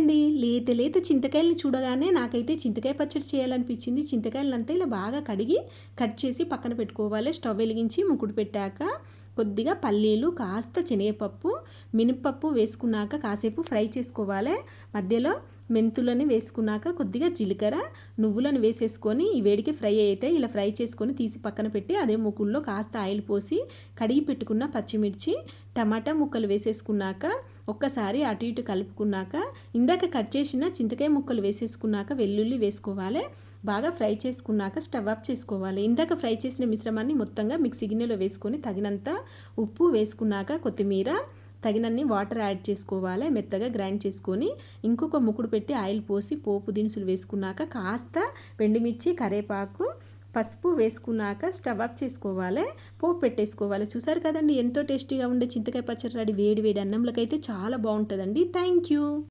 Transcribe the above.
అండి లేత లేత చింతకాయలను చూడగానే నాకైతే చింతకాయ పచ్చడి చేయాలనిపించింది. చింతకాయలంతా ఇలా బాగా కడిగి కట్ చేసి పక్కన పెట్టుకోవాలి. స్టవ్ వెలిగించి ముక్కుడు పెట్టాక కొద్దిగా పల్లీలు కాస్త శనగపప్పు మినపప్పు వేసుకున్నాక కాసేపు ఫ్రై చేసుకోవాలి. మధ్యలో మెంతులని వేసుకున్నాక కొద్దిగా జీలకర్ర నువ్వులను వేసేసుకొని ఈ వేడికి ఫ్రై అయితే ఇలా ఫ్రై చేసుకొని తీసి పక్కన పెట్టి అదే ముక్కుల్లో కాస్త ఆయిల్ పోసి కడిగి పెట్టుకున్న పచ్చిమిర్చి టమాటా ముక్కలు వేసేసుకున్నాక ఒక్కసారి అటు ఇటు కలుపుకున్నాక ఇందాక కట్ చేసిన చింతకాయ ముక్కలు వేసేసుకున్నాక వెల్లుల్లి వేసుకోవాలి. బాగా ఫ్రై చేసుకున్నాక స్టవ్ ఆఫ్ చేసుకోవాలి. ఇందాక ఫ్రై చేసిన మిశ్రమాన్ని మొత్తంగా మిక్సీ గిన్నెలో వేసుకొని తగినంత ఉప్పు వేసుకున్నాక కొత్తిమీర తగినన్ని వాటర్ యాడ్ చేసుకోవాలి. మెత్తగా గ్రైండ్ చేసుకొని ఇంకొక ముక్కుడు పెట్టి ఆయిల్ పోసి పోపు దినుసులు వేసుకున్నాక కాస్త వెండిమిర్చి కరేపాకు పసుపు వేసుకున్నాక స్టవ్ ఆఫ్ చేసుకోవాలి. పోపు పెట్టేసుకోవాలి. చూసారు కదండి ఎంతో టేస్టీగా ఉండే చింతకాయ పచ్చడి రెడీ వేడి వేడి అన్నంలకైతే అయితే చాలా బాగుంటుందండి. Thank you.